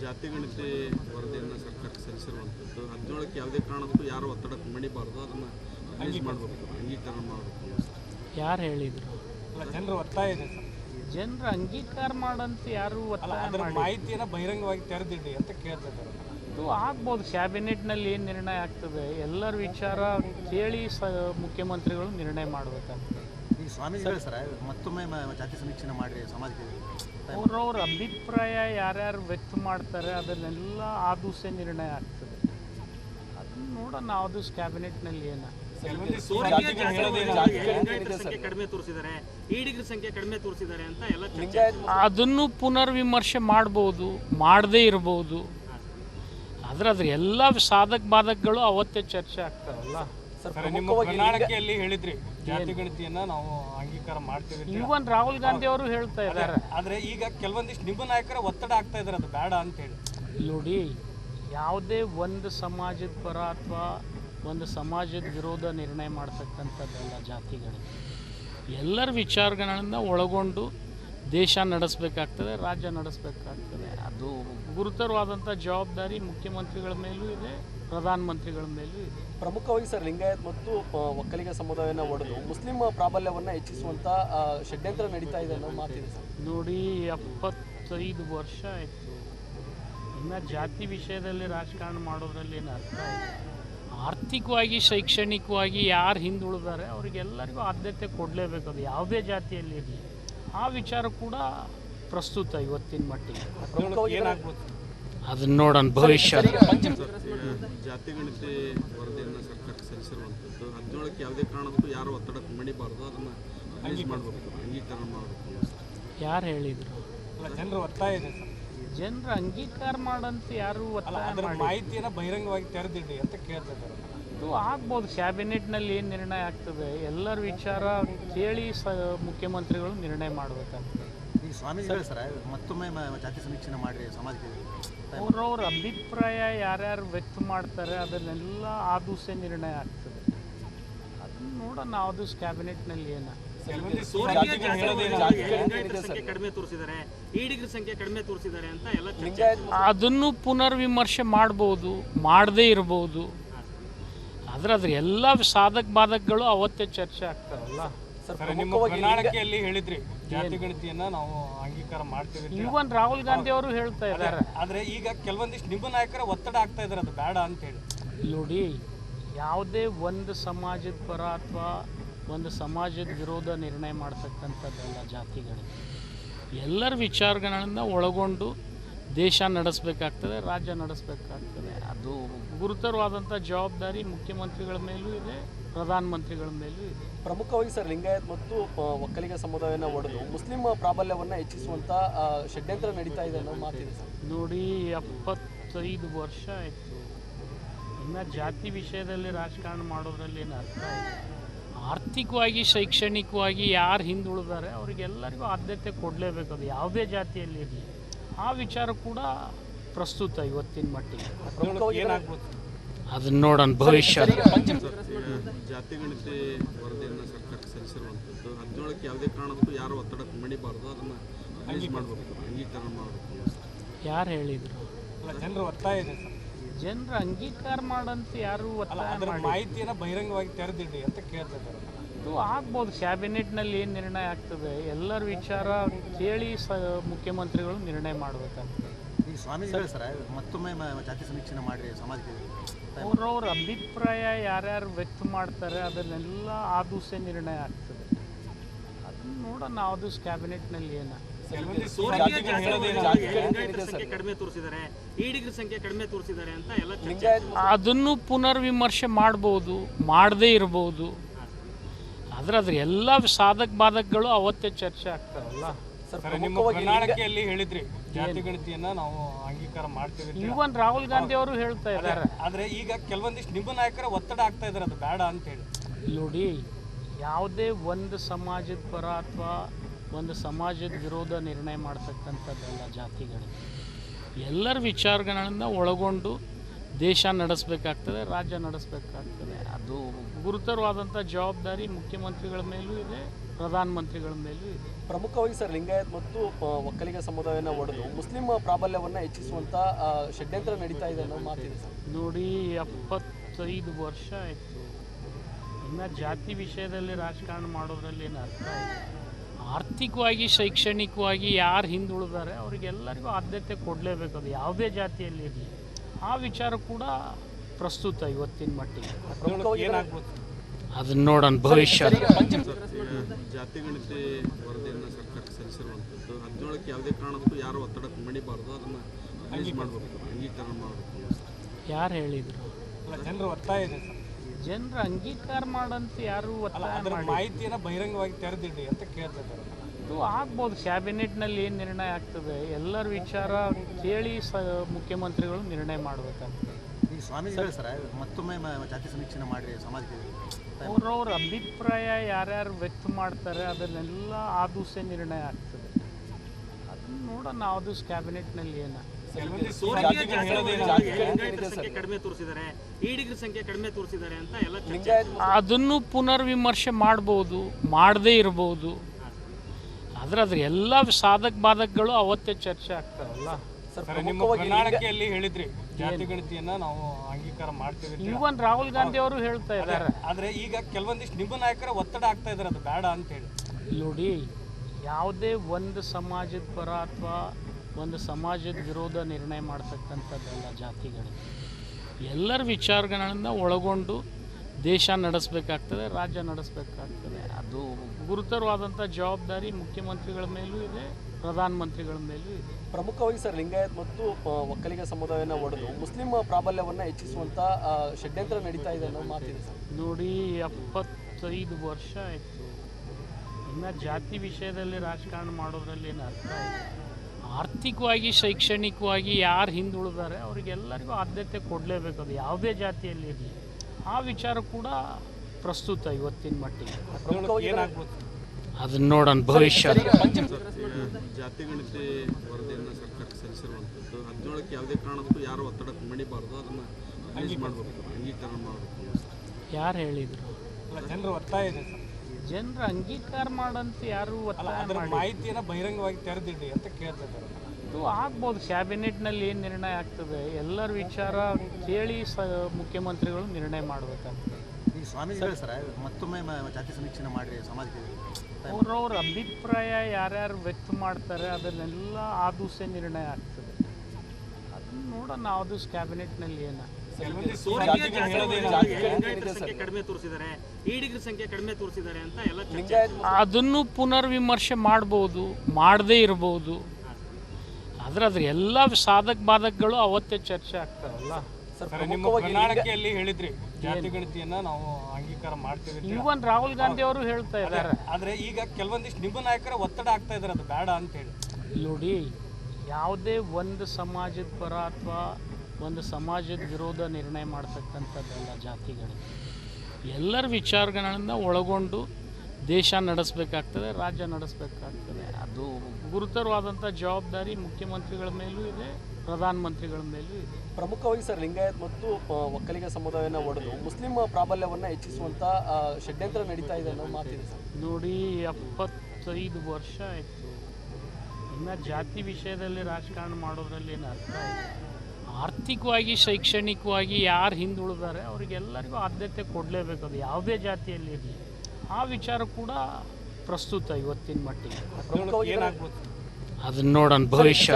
ಜಾತಿ ಗಣತಿ ವರದಿಯನ್ನು ಸರ್ಕಾರಕ್ಕೆ ಸಲ್ಲಿಸಿರುವಂಥದ್ದು ಹದಿನೇಳಕ್ಕೆ ಯಾವುದೇ ಕಾರಣಕ್ಕೂ ಯಾರು ಒತ್ತಡಕ್ಕೆ ಮಣಿಬಾರ್ದು ಅದನ್ನು ರಿಲೀಸ್ ಮಾಡಬೇಕು ಅಂಗೀಕಾರ ಮಾಡಬೇಕು. ಯಾರು ಹೇಳಿದರು? ಜನರು ಒತ್ತಾಯ ಇದೆ ಸರ್. ಜನರು ಅಂಗೀಕಾರ ಮಾಡಂತ ಯಾರು ಅಲ್ಲ ಒತ್ತಾಯ ಅದರ ಮಾಡಿ ಮಾಹಿತಿಯನ್ನು ಬಹಿರಂಗವಾಗಿ ತೆರೆದಿಡಿ ಅಂತ ಕೇಳ್ತಾ ಇದ್ದಾರೆ ಇದು ಆಗ್ಬೋದು ಕ್ಯಾಬಿನೆಟ್ನಲ್ಲಿ ಏನು ನಿರ್ಣಯ ಆಗ್ತದೆ? ಎಲ್ಲರ ವಿಚಾರ ಕೇಳಿ ಸ ಮುಖ್ಯಮಂತ್ರಿಗಳು ನಿರ್ಣಯ ಮಾಡಬೇಕಾಗ್ತದೆ ಈ ಸ್ವಾಮೀಜಿಗಳು ಸರ್ ಮತ್ತೊಮ್ಮೆ ಮ- ಜಾತಿ ಸಮೀಕ್ಷೆ ಮಾಡಿ ಸಮಾಜಕ್ಕೆ ಅವ್ರವ್ರ ಅಭಿಪ್ರಾಯ ಯಾರ್ಯಾರು ವ್ಯಕ್ತ ಮಾಡ್ತಾರೆ ಅದನ್ನೆಲ್ಲ ಆ ದಿವಸ ನಿರ್ಣಯ ಆಗ್ತದೆ. ಅದನ್ನ ನೋಡೋಣ ಆ ದಿವಸ ಕ್ಯಾಬಿನೆಟ್ನಲ್ಲಿ ನಲ್ಲಿ ಏನ ಜಾತಿಗಳು ಹೇಳೋದೇನು ಲಿಂಗಾಯತರ ಸಂಖ್ಯೆ ಕಡಿಮೆ ತೋರಿಸಿದ್ದಾರೆ ಈಡಿಗರ ಸಂಖ್ಯೆ ಕಡಿಮೆ ತೋರಿಸಿದ್ದಾರೆ ಅಂತ ಎಲ್ಲ ಚರ್ಚೆ ಅದನ್ನು ಪುನರ್ವಿಮರ್ಶೆ ಮಾಡ್ಬೋದು ಮಾಡದೇ ಇರ್ಬೋದು. ಆದ್ರೆ ಅದ್ರ ಎಲ್ಲ ಸಾಧಕ ಬಾಧಕಗಳು ಅವತ್ತೇ ಚರ್ಚೆ ಆಗ್ತಾವಲ್ಲ ಪ್ರಣಾಳಿಕೆಯಲ್ಲಿ ಹೇಳಿದ್ರಿ ಜಾತಿ ಗಣತಿಯನ್ನ ನಾವು ಅಂಗೀಕಾರ ಮಾಡ್ತೀವಿ. ಈವನ್ ರಾಹುಲ್ ಗಾಂಧಿ ಅವರು ಹೇಳ್ತಾ ಇದ್ದಾರೆ. ಆದ್ರೆ ಈಗ ಕೆಲವೊಂದಿಷ್ಟು ನಿಮ್ಮ ನಾಯಕರ ಒತ್ತಡ ಆಗ್ತಾ ಇದಾರೆ ಅದು ಬೇಡ ಅಂತ ಹೇಳಿ. ನೋಡಿ ಯಾವುದೇ ಒಂದು ಸಮಾಜದ ಪರ ಅಥವಾ ಒಂದು ಸಮಾಜದ ವಿರೋಧ ನಿರ್ಣಯ ಮಾಡ್ತಕ್ಕಂಥದ್ದಲ್ಲ ಜಾತಿಗಳು ಎಲ್ಲರ ವಿಚಾರಗಳನ್ನು ಒಳಗೊಂಡು ದೇಶ ನಡೆಸಬೇಕಾಗ್ತದೆ ರಾಜ್ಯ ನಡೆಸಬೇಕಾಗ್ತದೆ. ಅದು ಗುರುತರವಾದಂಥ ಜವಾಬ್ದಾರಿ ಮುಖ್ಯಮಂತ್ರಿಗಳ ಮೇಲೂ ಇದೆ ಪ್ರಧಾನಮಂತ್ರಿಗಳ ಮೇಲೂ ಇದೆ. ಪ್ರಮುಖವಾಗಿ ಸರ್ ಲಿಂಗಾಯತ್ ಮತ್ತು ಒಕ್ಕಲಿಗ ಸಮುದಾಯನ ಒಡೆದು ಮುಸ್ಲಿಂ ಪ್ರಾಬಲ್ಯವನ್ನು ಹೆಚ್ಚಿಸುವಂಥ ಷಡ್ಯಂತ್ರ ನಡೀತಾ ಇದೆ ಅನ್ನೋ ಮಾತಿದೆ ಸರ್. ನೋಡಿ ಎಪ್ಪತ್ತೈದು ವರ್ಷ ಆಯಿತು. ಇನ್ನು ಜಾತಿ ವಿಷಯದಲ್ಲಿ ರಾಜಕಾರಣ ಮಾಡೋದ್ರಲ್ಲಿ ಏನು ಅರ್ಥ ಇಲ್ಲ. ಆರ್ಥಿಕವಾಗಿ ಶೈಕ್ಷಣಿಕವಾಗಿ ಯಾರು ಹಿಂದುಳಿದಾರೆ ಅವರಿಗೆಲ್ಲರಿಗೂ ಆದ್ಯತೆ ಕೊಡಲೇಬೇಕು. ಅದು ಯಾವುದೇ ಜಾತಿಯಲ್ಲಿ ಇರಲಿ. ಆ ವಿಚಾರ ಕೂಡ ಪ್ರಸ್ತುತ ಇವತ್ತಿನ ಮಟ್ಟಿಗೆ. ಅದನ್ನ ನೋಡೋಣ ಭವಿಷ್ಯ ಈಗ ಜಾತಿ ಗಣತಿ ವರದಿಯನ್ನು ಸರ್ಕಾರಕ್ಕೆ ಸಲ್ಲಿಸಿರುವಂಥದ್ದು ಹದಿನೇಳಕ್ಕೆ ಯಾವುದೇ ಕಾರಣಕ್ಕೂ ಯಾರು ಒತ್ತಡಕ್ಕೆ ಮಣಿಬಾರ್ದು ಅದನ್ನು ಮಾಡಬೇಕು ಅಂಗೀಕರಣ ಮಾಡಬೇಕು. ಯಾರು ಹೇಳಿದರು? ಜನರು ಒತ್ತಾಯ ಇದೆ ಸರ್. ಜನರು ಅಂಗೀಕಾರ ಮಾಡಂತ ಯಾರು ಮಾಹಿತಿಯನ್ನು ಬಹಿರಂಗವಾಗಿ ತೆರೆದಿಡಿ ಅಂತ ಕೇಳ್ತಾ ಇದು ಆಗ್ಬೋದು. ಕ್ಯಾಬಿನೆಟ್ನಲ್ಲಿ ಏನು ನಿರ್ಣಯ ಆಗ್ತದೆ? ಎಲ್ಲರ ವಿಚಾರ ಕೇಳಿ ಸ ಮುಖ್ಯಮಂತ್ರಿಗಳು ನಿರ್ಣಯ ಮಾಡಬೇಕಾಗ್ತದೆ ಈ ಸ್ವಾಮೀಜಿಗಳು ಸರ್ ಮತ್ತೊಮ್ಮೆ ಮ- ಜಾತಿ ಸಮೀಕ್ಷೆ ಮಾಡಿರಿ ಸಮಾಜಕ್ಕೆ ಅವ್ರವ್ರ ಅಭಿಪ್ರಾಯ ಯಾರ್ಯಾರು ವ್ಯಕ್ತ ಮಾಡ್ತಾರೆ ಅದನ್ನೆಲ್ಲ ಆ ದಿವಸ ನಿರ್ಣಯ ಆಗ್ತದೆ. ಅದನ್ನ ನೋಡೋಣ ಆ ದಿವಸ ಕ್ಯಾಬಿನೆಟ್ನಲ್ಲಿ ಏನು. ಲಿಂಗಾಯತರ ಸಂಖ್ಯೆ ಕಡಿಮೆ ತೋರಿಸಿದ್ದಾರೆ. ಈಡಿಗರ ಸಂಖ್ಯೆ ಕಡಿಮೆ ತೋರಿಸಿದ್ದಾರೆ ಅಂತ ಎಲ್ಲ ಚರ್ಚೆ ಅದನ್ನು ಪುನರ್ವಿಮರ್ಶೆ ಮಾಡ್ಬೋದು ಮಾಡದೇ ಇರ್ಬೋದು. ಆದ್ರೆ ಅದ್ರ ಎಲ್ಲ ಸಾಧಕ ಬಾಧಕಗಳು ಅವತ್ತೇ ಚರ್ಚೆ ಆಗ್ತಾವಲ್ಲ ಸರ್ ಸರ್ ನಿಮ್ಮ ಪ್ರಮುಖವಾಗಿ ಪ್ರಣಾಳಿಕೆಯಲ್ಲಿ ಹೇಳಿದ್ರಿ ಜಾತಿ ಗಣತಿಯನ್ನ ನಾವು ಅಂಗೀಕಾರ ಮಾಡ್ತೀವಿ ರಾಹುಲ್ ಗಾಂಧಿ ಅವರು ಹೇಳ್ತಾ ಇದ್ದಾರೆ. ಆದ್ರೆ ಈಗ ಕೆಲವೊಂದಿಷ್ಟು ನಿಮ್ಮ ನಾಯಕರ ಒತ್ತಡ ಆಗ್ತಾ ಇದಾರೆ ಅದು ಬೇಡ ಅಂತ ಹೇಳಿ. ನೋಡಿ ಯಾವುದೇ ಒಂದು ಸಮಾಜದ ಪರ ಅಥವಾ ಒಂದು ಸಮಾಜದ ವಿರೋಧ ನಿರ್ಣಯ ಮಾಡ್ತಕ್ಕಂಥದ್ದಲ್ಲ ಜಾತಿಗಳು ಎಲ್ಲರ ವಿಚಾರಗಳನ್ನು ಒಳಗೊಂಡು ದೇಶ ನಡೆಸಬೇಕಾಗ್ತದೆ ರಾಜ್ಯ ನಡೆಸಬೇಕಾಗ್ತದೆ. ಅದು ಗುರುತರವಾದಂಥ ಜವಾಬ್ದಾರಿ ಮುಖ್ಯಮಂತ್ರಿಗಳ ಮೇಲೂ ಇದೆ ಪ್ರಧಾನಮಂತ್ರಿಗಳ ಮೇಲೂ ಇದೆ. ಪ್ರಮುಖವಾಗಿ ಸರ್ ಲಿಂಗಾಯತ್ ಮತ್ತು ಒಕ್ಕಲಿಗ ಸಮುದಾಯನ ಒಡೆದು ಮುಸ್ಲಿಂ ಪ್ರಾಬಲ್ಯವನ್ನು ಹೆಚ್ಚಿಸುವಂಥ ಷಡ್ಯಂತ್ರ ನಡೀತಾ ಇದೆ ಅನ್ನೋ ಮಾತಿದೆ ಸರ್. ನೋಡಿ ಎಪ್ಪತ್ತೈದು ವರ್ಷ ಆಯಿತು. ಇನ್ನು ಜಾತಿ ವಿಷಯದಲ್ಲಿ ರಾಜಕಾರಣ ಮಾಡೋದ್ರಲ್ಲಿ ಏನು ಅರ್ಥ ಇಲ್ಲ. ಆರ್ಥಿಕವಾಗಿ ಶೈಕ್ಷಣಿಕವಾಗಿ ಯಾರು ಹಿಂದುಳಿದಾರೆ ಅವರಿಗೆಲ್ಲರಿಗೂ ಆದ್ಯತೆ ಕೊಡಲೇಬೇಕು. ಅದು ಯಾವುದೇ ಜಾತಿಯಲ್ಲಿ ಇರಲಿ ಆ ವಿಚಾರ ಕೂಡ ಪ್ರಸ್ತುತ ಇವತ್ತಿನ ಮಟ್ಟಿಗೆ. ಅದನ್ನ ನೋಡೋಣ ಭವಿಷ್ಯ. ಈಗ ಜಾತಿ ಗಣತಿ ವರದಿಯನ್ನು ಸರ್ಕಾರಕ್ಕೆ ಸಲ್ಲಿಸಿರುವಂಥದ್ದು ಹದಿನೇಳಕ್ಕೆ ಯಾವುದೇ ಕಾರಣಕ್ಕೂ ಯಾರು ಒತ್ತಡಕ್ಕೆ ಮಣಿಬಾರ್ದು ಅದನ್ನು ಮಾಡಬೇಕು ಅಂಗೀಕರಣ ಮಾಡಬೇಕು ಯಾರು ಹೇಳಿದರು? ಜನರು ಒತ್ತಾಯ ಇದೆ ಸರ್. ಜನರು ಅಂಗೀಕಾರ ಮಾಡಂತ ಯಾರು ಮಾಹಿತಿಯನ್ನ ಬಹಿರಂಗವಾಗಿ ತೆರೆದಿಡಿ ಅಂತ ಕೇಳ್ತಾ ಇದು ಆಗ್ಬೋದು. ಕ್ಯಾಬಿನೆಟ್ನಲ್ಲಿ ಏನು ನಿರ್ಣಯ ಆಗ್ತದೆ? ಎಲ್ಲರ ವಿಚಾರ ಕೇಳಿ ಸ ಮುಖ್ಯಮಂತ್ರಿಗಳು ನಿರ್ಣಯ ಮಾಡಬೇಕಾಗ್ತದೆ ಈ ಸ್ವಾಮೀಜಿಗಳು ಸರ್ ಮತ್ತೊಮ್ಮೆ ಮ- ಜಾತಿ ಸಮೀಕ್ಷೆ ಮಾಡಿರಿ ಸಮಾಜಕ್ಕೆ. ಅವ್ರವ್ರ ಅಭಿಪ್ರಾಯ ಯಾರ್ಯಾರು ವ್ಯಕ್ತ ಮಾಡ್ತಾರೆ ಅದನ್ನೆಲ್ಲ ಆ ದಿವಸ ನಿರ್ಣಯ ಆಗ್ತದೆ. ಅದನ್ನ ನೋಡೋಣ ಆ ದಿವಸ ಕ್ಯಾಬಿನೆಟ್ನಲ್ಲಿ ಏನು. ಕೆಲವೊಂದಿಷ್ಟು ಸೋರಿಕೆ ಜಾತಿಗಳು ಹೇಳೋದೇನು ಲಿಂಗಾಯತರ ಸಂಖ್ಯೆ ಕಡಿಮೆ ತೋರಿಸಿದ್ದಾರೆ ಈಡಿಗರ ಸಂಖ್ಯೆ ಕಡಿಮೆ ತೋರಿಸಿದ್ದಾರೆ ಅಂತ ಎಲ್ಲ ಚರ್ಚೆ ಅದನ್ನು ಪುನರ್ವಿಮರ್ಶೆ ಮಾಡ್ಬೋದು ಮಾಡದೇ ಇರ್ಬೋದು. ಆದ್ರೆ ಅದ್ರ ಎಲ್ಲ ಸಾಧಕ ಬಾಧಕಗಳು ಅವತ್ತೇ ಚರ್ಚೆ ಆಗ್ತಾರಲ್ಲ? ನಿಮ್ಮ ಪ್ರಣಾಳಿಕೆಯಲ್ಲಿ ಹೇಳಿದ್ರಿ ಜಾತಿ ಗಣತಿಯನ್ನ ನಾವು ಅಂಗೀಕಾರ ಮಾಡ್ತೀವಿ ಅಂತ. ಈವನ್ ರಾಹುಲ್ ಗಾಂಧಿ ಅವರು ಹೇಳ್ತಾ ಇದ್ದಾರೆ. ಆದ್ರೆ ಈಗ ಕೆಲವೊಂದಿಷ್ಟು ನಿಮ್ಮ ನಾಯಕರ ಒತ್ತಡ ಆಗ್ತಾ ಇದಾರೆ ಅದು ಬೇಡ ಅಂತ ಹೇಳಿ. ನೋಡಿ ಯಾವುದೇ ಒಂದು ಸಮಾಜದ ಪರ ಅಥವಾ ಒಂದು ಸಮಾಜದ ವಿರೋಧ ನಿರ್ಣಯ ಮಾಡ್ತಕ್ಕಂಥದ್ದಲ್ಲ ಜಾತಿಗಳು ಎಲ್ಲರ ವಿಚಾರಗಳನ್ನ ಒಳಗೊಂಡು ದೇಶ ನಡೆಸಬೇಕಾಗ್ತದೆ ರಾಜ್ಯ ನಡೆಸಬೇಕಾಗ್ತದೆ. ಅದು ಗುರುತರವಾದಂಥ ಜವಾಬ್ದಾರಿ ಮುಖ್ಯಮಂತ್ರಿಗಳ ಮೇಲೂ ಇದೆ ಪ್ರಧಾನಮಂತ್ರಿಗಳ ಮೇಲೂ ಇದೆ. ಪ್ರಮುಖವಾಗಿ ಸರ್ ಲಿಂಗಾಯತ್ ಮತ್ತು ಒಕ್ಕಲಿಗ ಸಮುದಾಯನ ಒಡೆದು ಮುಸ್ಲಿಂ ಪ್ರಾಬಲ್ಯವನ್ನು ಹೆಚ್ಚಿಸುವಂಥ ಷಡ್ಯಂತ್ರ ನಡೀತಾ ಇದೆ ಅನ್ನೋ ಮಾತಿದೆ ಸರ್. ನೋಡಿ ಎಪ್ಪತ್ತೈದು ವರ್ಷ ಆಯಿತು. ಇನ್ನು ಜಾತಿ ವಿಷಯದಲ್ಲಿ ರಾಜಕಾರಣ ಮಾಡೋದ್ರಲ್ಲಿ ಏನು ಅರ್ಥ ಇಲ್ಲ. ಆರ್ಥಿಕವಾಗಿ ಶೈಕ್ಷಣಿಕವಾಗಿ ಯಾರು ಹಿಂದುಳಿದಾರೆ ಅವರಿಗೆಲ್ಲರಿಗೂ ಆದ್ಯತೆ ಕೊಡಲೇಬೇಕು. ಅದು ಯಾವುದೇ ಜಾತಿಯಲ್ಲಿ ಇರಲಿ. ಆ ವಿಚಾರ ಕೂಡ ಪ್ರಸ್ತುತ ಇವತ್ತಿನ ಮಟ್ಟಿಗೆ. ಅದನ್ನ ನೋಡೋಣ ಭವಿಷ್ಯ. ಸರ್, ಈಗ ಜಾತಿ ಗಣತಿ ವರದಿಯನ್ನು ಸರ್ಕಾರಕ್ಕೆ ಸಲ್ಲಿಸಿರುವಂಥದ್ದು ಹದಿನೇಳಕ್ಕೆ ಯಾವುದೇ ಕಾರಣಕ್ಕೂ ಯಾರು ಒತ್ತಡಕ್ಕೆ ಮಣಿಬಾರ್ದು ಅದನ್ನು ಮಾಡಬೇಕು ಅಂಗೀಕರಣ ಮಾಡಬೇಕು. ಯಾರು ಹೇಳಿದರು? ಜನರ ಒತ್ತಾಯ ಇದೆ ಸರ್. ಜನರು ಅಂಗೀಕಾರ ಮಾಡಂತ ಯಾರು ಅಲ್ಲ ಒತ್ತಾಯ ಅದರ ಮಾಹಿತಿಯನ್ನ ಬಹಿರಂಗವಾಗಿ ತೆರೆದಿಡಿ ಅಂತ ಕೇಳ್ತಾ ಇದ್ದಾರೆ. ಇದು ಆಗ್ಬೋದು. ಕ್ಯಾಬಿನೆಟ್ನಲ್ಲಿ ಏನು ನಿರ್ಣಯ ಆಗ್ತದೆ? ಎಲ್ಲರ ವಿಚಾರ ಕೇಳಿ ಸ ಮುಖ್ಯಮಂತ್ರಿಗಳು ನಿರ್ಣಯ ಮಾಡಬೇಕಾಗ್ತದೆ ಈ ಸರ್ ಮತ್ತೊಮ್ಮೆ ಜಾತಿ ಸಮೀಕ್ಷೆನ ಮಾಡಿ ಸಮಾಜಕ್ಕೆ. ಅವ್ರವ್ರ ಅಭಿಪ್ರಾಯ ಯಾರ್ಯಾರು ವ್ಯಕ್ತ ಮಾಡ್ತಾರೆ ಅದನ್ನೆಲ್ಲ ಆ ದಿವಸ ನಿರ್ಣಯ ಆಗ್ತದೆ. ಅದನ್ನ ನೋಡೋಣ ಆ ದಿವಸ ಕ್ಯಾಬಿನೆಟ್ನಲ್ಲಿ ಏನ. ಅದನ್ನು ಪುನರ್ವಿಮರ್ಶೆ ಮಾಡಬಹುದು ಮಾಡದೇ ಇರ್ಬೋದು. ಆದ್ರೆ ಅದ್ರ ಎಲ್ಲ ಸಾಧಕ ಬಾಧಕಗಳು ಅವತ್ತೇ ಚರ್ಚೆ ಆಗ್ತಾರಲ್ಲ. ನಿಮ್ಮ ಪ್ರಣಾಳಿಕೆಯಲ್ಲಿ ಹೇಳಿದ್ರಿ ಜಾತಿ ಗಣತಿಯನ್ನ ನಾವು ಅಂಗೀಕಾರ ಮಾಡ್ತೇವೆ ಅಂತ. ಈವನ್ ರಾಹುಲ್ ಗಾಂಧಿ ಅವರು ಹೇಳ್ತಾ ಇದ್ದಾರೆ. ಆದ್ರೆ ಈಗ ಕೆಲವೊಂದಿಷ್ಟು ನಿಮ್ಮ ನಾಯಕರ ಒತ್ತಡ ಆಗ್ತಾ ಇದಾರೆ ಅದು ಬೇಡ ಅಂತ ಹೇಳಿ. ನೋಡಿ ಯಾವುದೇ ಒಂದು ಸಮಾಜದ ಪರ ಅಥವಾ ಒಂದು ಸಮಾಜದ ವಿರೋಧ ನಿರ್ಣಯ ಮಾಡ್ತಕ್ಕಂಥದ್ದಲ್ಲ ಜಾತಿಗಳು ಎಲ್ಲರ ವಿಚಾರಗಳನ್ನು ಒಳಗೊಂಡು ದೇಶ ನಡೆಸಬೇಕಾಗ್ತದೆ ರಾಜ್ಯ ನಡೆಸಬೇಕಾಗ್ತದೆ. ಅದು ಗುರುತರವಾದಂಥ ಜವಾಬ್ದಾರಿ ಮುಖ್ಯಮಂತ್ರಿಗಳ ಮೇಲೂ ಇದೆ ಪ್ರಧಾನಮಂತ್ರಿಗಳ ಮೇಲೂ ಇದೆ. ಪ್ರಮುಖವಾಗಿ ಸರ್ ಲಿಂಗಾಯತ್ ಮತ್ತು ಒಕ್ಕಲಿಗ ಸಮುದಾಯನ ಒಡೆದು ಮುಸ್ಲಿಂ ಪ್ರಾಬಲ್ಯವನ್ನು ಹೆಚ್ಚಿಸುವಂಥ ಷಡ್ಯಂತ್ರ ನಡೀತಾ ಇದೆ ಅನ್ನೋ ಮಾತಿದೆ ಸರ್. ನೋಡಿ ಎಪ್ಪತ್ತೈದು ವರ್ಷ ಆಯಿತು. ಇನ್ನು ಜಾತಿ ವಿಷಯದಲ್ಲಿ ರಾಜಕಾರಣ ಮಾಡೋದ್ರಲ್ಲಿ ಏನು ಅರ್ಥ ಇಲ್ಲ. ಆರ್ಥಿಕವಾಗಿ ಶೈಕ್ಷಣಿಕವಾಗಿ ಯಾರು ಹಿಂದುಳಿದಾರೆ ಅವರಿಗೆಲ್ಲರಿಗೂ ಆದ್ಯತೆ ಕೊಡಲೇಬೇಕು. ಅದು ಯಾವುದೇ ಜಾತಿಯಲ್ಲಿ ಇರಲಿ. ಆ ವಿಚಾರ ಕೂಡ ಪ್ರಸ್ತುತ ಇವತ್ತಿನ ಮಟ್ಟಿಗೆ. ಅದನ್ನ ನೋಡೋಣ ಭವಿಷ್ಯ. ಸರ್, ಈಗ ಜಾತಿ ಗಣತಿ ವರದಿಯನ್ನು ಸರ್ಕಾರಕ್ಕೆ ಸಲ್ಲಿಸಿರುವಂಥದ್ದು ಹದಿನೇಳಕ್ಕೆ ಯಾವುದೇ ಕಾರಣಕ್ಕೂ ಯಾರು ಒತ್ತಡಕ್ಕೆ ಮಣಿಬಾರ್ದು ಅದನ್ನು ಮಾಡಬೇಕು ಅಂಗೀಕರಣ ಮಾಡಬೇಕು. ಯಾರು ಹೇಳಿದರು? ಜನರು ಒತ್ತಾಯ ಇದೆ ಸರ್. ಜನರು ಅಂಗೀಕಾರ ಮಾಡಂತ ಯಾರು ಮಾಹಿತಿಯನ್ನ ಬಹಿರಂಗವಾಗಿ ತೆರೆದಿಡಿ ಅಂತ ಕೇಳ್ತಾ ಇದ್ದಾರೆ. ಇದು ಆಗ್ಬೋದು. ಕ್ಯಾಬಿನೆಟ್ನಲ್ಲಿ ಏನು ನಿರ್ಣಯ ಆಗ್ತದೆ? ಎಲ್ಲರ ವಿಚಾರ ಕೇಳಿ ಸ ಮುಖ್ಯಮಂತ್ರಿಗಳು ನಿರ್ಣಯ ಮಾಡಬೇಕಾಗ್ತದೆ. ಈ ಸ್ವಾಮೀಜಿಗಳು ಸರ್ ಮತ್ತೊಮ್ಮೆ ಮ- ಜಾತಿ ಸಮೀಕ್ಷೆ ಮಾಡಿರಿ ಸಮಾಜಕ್ಕೆ ಅವ್ರವ್ರ ಅಭಿಪ್ರಾಯ ಯಾರ್ಯಾರು ವ್ಯಕ್ತ ಮಾಡ್ತಾರೆ ಅದನ್ನೆಲ್ಲ ಆ ದಿವಸ ನಿರ್ಣಯ ಆಗ್ತದೆ. ಅದನ್ನ ನೋಡೋಣ ಆ ದಿವಸ ಕ್ಯಾಬಿನೆಟ್ನಲ್ಲಿ ಏನ. ಕೆಲವೊಂದಿಷ್ಟು ಸೋನಿಯಾ ಜಾತಿಗಳು ಹೇಳೋದೇನು ಜಾತಿ ಲಿಂಗಾಯತರ ಸಂಖ್ಯೆ ಕಡಿಮೆ ತೋರಿಸಿದ್ದಾರೆ ಈಡಿಗರ ಸಂಖ್ಯೆ ಕಡಿಮೆ ತೋರಿಸಿದ್ದಾರೆ ಅಂತ ಎಲ್ಲ ಚರ್ಚೆ ಅದನ್ನು ಪುನರ್ವಿಮರ್ಶೆ ಮಾಡ್ಬೋದು ಮಾಡದೇ ಇರ್ಬೋದು. ಆದ್ರೆ ಅದ್ರ ಎಲ್ಲ ಸಾಧಕ ಬಾಧಕಗಳು ಅವತ್ತೇ ಚರ್ಚೆ ಆಗ್ತಾರಲ್ಲ. ಪ್ರಣಾಳಿಕೆಯಲ್ಲಿ ಹೇಳಿದ್ರಿ ಜಾತಿ ಗಣತಿಯನ್ನ ನಾವು ಅಂಗೀಕಾರ ಮಾಡ್ತೇವೆ. ಈವನ್ ರಾಹುಲ್ ಗಾಂಧಿ ಅವರು ಹೇಳ್ತಾ ಇದ್ದಾರೆ. ಆದರೆ ಈಗ ಕೆಲವೊಂದಿಷ್ಟು ನಿಮ್ಮ ನಾಯಕರ ಒತ್ತಡ ಆಗ್ತಾ ಇದಾರೆ ಅದು ಬೇಡ ಅಂತ ಹೇಳಿ. ನೋಡಿ ಯಾವುದೇ ಒಂದು ಸಮಾಜದ ಪರ ಅಥವಾ ಒಂದು ಸಮಾಜದ ವಿರೋಧ ನಿರ್ಣಯ ಮಾಡ್ತಕ್ಕಂಥದ್ದಲ್ಲ ಜಾತಿಗಳು ಎಲ್ಲರ ವಿಚಾರಗಳನ್ನು ಒಳಗೊಂಡು ದೇಶ ನಡೆಸಬೇಕಾಗ್ತದೆ ರಾಜ್ಯ ನಡೆಸಬೇಕಾಗ್ತದೆ. ಅದು ಗುರುತರವಾದಂಥ ಜವಾಬ್ದಾರಿ ಮುಖ್ಯಮಂತ್ರಿಗಳ ಮೇಲೂ ಇದೆ ಪ್ರಧಾನಮಂತ್ರಿಗಳ ಮೇಲೂ ಇದೆ. ಪ್ರಮುಖವಾಗಿ ಸರ್ ಲಿಂಗಾಯತ್ ಮತ್ತು ಒಕ್ಕಲಿಗ ಸಮುದಾಯನ ಒಡೆದು ಮುಸ್ಲಿಂ ಪ್ರಾಬಲ್ಯವನ್ನು ಹೆಚ್ಚಿಸುವಂಥ ಷಡ್ಯಂತ್ರ ನಡೀತಾ ಇದೆ ಅನ್ನೋ ಮಾತಿದೆ ಸರ್. ನೋಡಿ ಎಪ್ಪತ್ತೈದು ವರ್ಷ ಆಯಿತು. ಇನ್ನು ಜಾತಿ ವಿಷಯದಲ್ಲಿ ರಾಜಕಾರಣ ಮಾಡೋದ್ರಲ್ಲಿ ಏನು ಅರ್ಥ ಇಲ್ಲ. ಆರ್ಥಿಕವಾಗಿ ಶೈಕ್ಷಣಿಕವಾಗಿ ಯಾರು ಹಿಂದುಳಿದಾರೆ ಅವರಿಗೆಲ್ಲರಿಗೂ ಆದ್ಯತೆ ಕೊಡಲೇಬೇಕು. ಅದು ಯಾವುದೇ ಜಾತಿಯಲ್ಲಿ ಇರಲಿ. ಆ ವಿಚಾರ ಕೂಡ ಪ್ರಸ್ತುತ ಇವತ್ತಿನ ಮಟ್ಟಿಗೆ. ಅದನ್ನ ನೋಡೋಣ ಭವಿಷ್ಯ.